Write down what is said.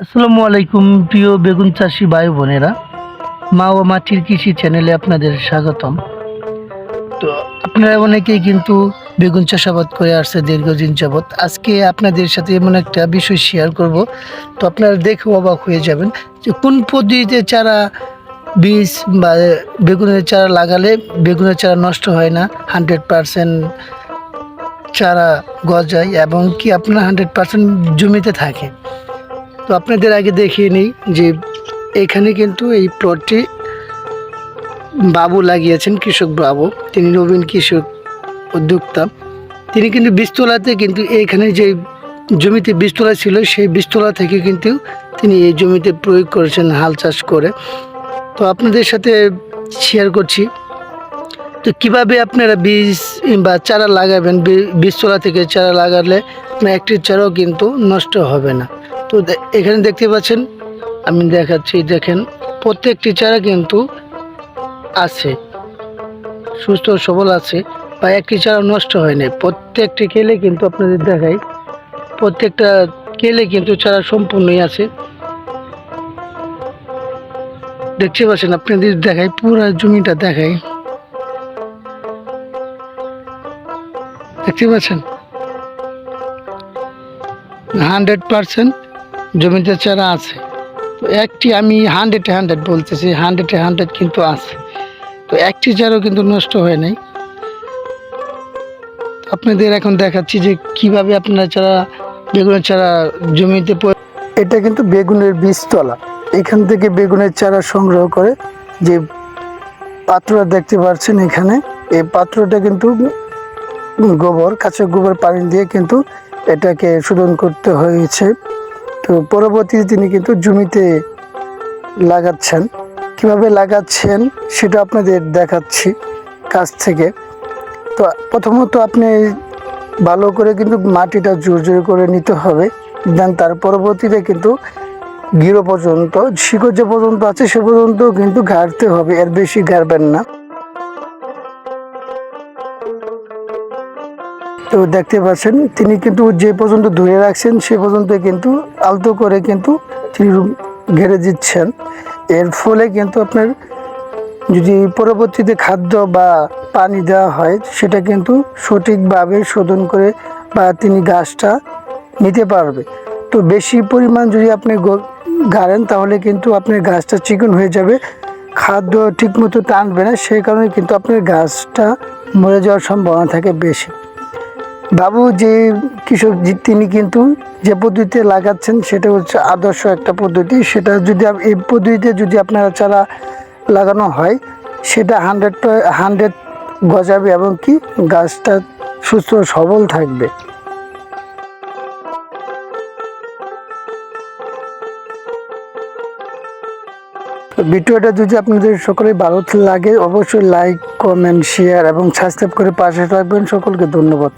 আসসালামু আলাইকুম, প্রিয় বেগুন চাষি ভাই বোনেরা। মা ও মাটির কৃষি চ্যানেলে আপনাদের স্বাগতম। তো আপনারা অনেকেই কিন্তু বেগুন চাষাবাদ করে আসছে দীর্ঘদিন যাবৎ। আজকে আপনাদের সাথে এমন একটা বিষয় শেয়ার করব। তো আপনারা দেখে অবাক হয়ে যাবেন যে কোন পদ্ধতিতে চারা বীজ বা বেগুনের চারা লাগালে বেগুনের চারা নষ্ট হয় না হান্ড্রেড পারসেন্ট চারা গজায় এবং কি আপনার হান্ড্রেড পারসেন্ট জমিতে থাকে। তো আপনাদের আগে দেখিয়ে নিই যে এখানে কিন্তু এই প্লটটি বাবু লাগিয়েছেন, কৃষক বাবু। তিনি নবীন কৃষক উদ্যোক্তা। তিনি কিন্তু বীজতলাতে কিন্তু এইখানে যে জমিতে বীজতলা ছিল, সেই বীজতলা থেকে কিন্তু তিনি এই জমিতে প্রয়োগ করেছেন হাল চাষ করে। তো আপনাদের সাথে শেয়ার করছি। তো কীভাবে আপনারা বীজ বা চারা লাগাবেন? বীজতলা থেকে চারা লাগালে একটি চারাও কিন্তু নষ্ট হবে না। তো এখানে দেখতে পাচ্ছেন, আমি দেখাচ্ছি, দেখেন প্রত্যেকটি চারা কিন্তু আছে, সুস্থ সবল আছে, বা একটি চারা নষ্ট হয়নি প্রত্যেকটি কেলে কিন্তু আপনাদের দেখাই, প্রত্যেকটা কেলে কিন্তু চারা সম্পূর্ণই আছে। দেখতে পাচ্ছেন, আপনাদের দেখাই, পুরো জমিটা দেখাই। দেখতে পাচ্ছেন? হান্ড্রেড পার্সেন্ট জমিতে চারা আছে। তো একটি আমি হান্ড্রেড হান্ড্রেড বলতেছি হান্ড্রেড হান্ড্রেড কিন্তু আছে। তো একটি চারাও কিন্তু নষ্ট হয় নাই। আপনাদের এখন দেখাচ্ছি যে কীভাবে আপনারা চারা, বেগুনের চারা জমিতে এটা কিন্তু বেগুনের বীজতলা। এখান থেকে বেগুনের চারা সংগ্রহ করে যে পাত্রটা দেখতে পাচ্ছেন এখানে এই পাত্রটা কিন্তু গোবর, কাঁচা গোবর পানি দিয়ে কিন্তু এটাকে শোধন করতে হয়েছে। তো পরবর্তীতে তিনি কিন্তু জমিতে লাগাচ্ছেন। কীভাবে লাগাচ্ছেন সেটা আপনাদের দেখাচ্ছি কাছ থেকে। তো প্রথমত আপনি ভালো করে কিন্তু মাটিটা জোর জোর করে নিতে হবে। দেন তার পরবর্তীতে কিন্তু গিরো পর্যন্ত, শিকড় যে পর্যন্ত আছে সে পর্যন্ত কিন্তু গাড়তে হবে। এর বেশি গাড়বেন না। তো দেখতে পাচ্ছেন, তিনি কিন্তু যে পর্যন্ত ধরে রাখছেন, সে পর্যন্ত কিন্তু আলতো করে কিন্তু তিনি ঘেরে দিচ্ছেন। এর ফলে কিন্তু আপনার যদি পরবর্তীতে খাদ্য বা পানি দেওয়া হয়, সেটা কিন্তু সঠিকভাবে শোধন করে বা তিনি গাছটা নিতে পারবে। তো বেশি পরিমাণ যদি আপনি গাড়েন, তাহলে কিন্তু আপনার গাছটা চিকন হয়ে যাবে। খাদ্য ঠিকমতো টানবে না সেই কারণে কিন্তু আপনার গাছটা মরে যাওয়ার সম্ভাবনা থাকে বেশি। বাবু, যে কৃষক তিনি কিন্তু যে পদ্ধতিতে লাগাচ্ছেন, সেটা হচ্ছে আদর্শ একটা পদ্ধতি। সেটা যদি এই পদ্ধতিতে যদি আপনারা চারা লাগানো হয়, সেটা হান্ড্রেড হান্ড্রেড গজাবে এবং কি গাছটা সুস্থ সবল থাকবে। ভিডিওটা যদি আপনাদের সকলে ভালো লাগে, অবশ্যই লাইক কমেন্ট শেয়ার এবং সাবস্ক্রাইব করে পাশে রাখবেন সকলকে ধন্যবাদ।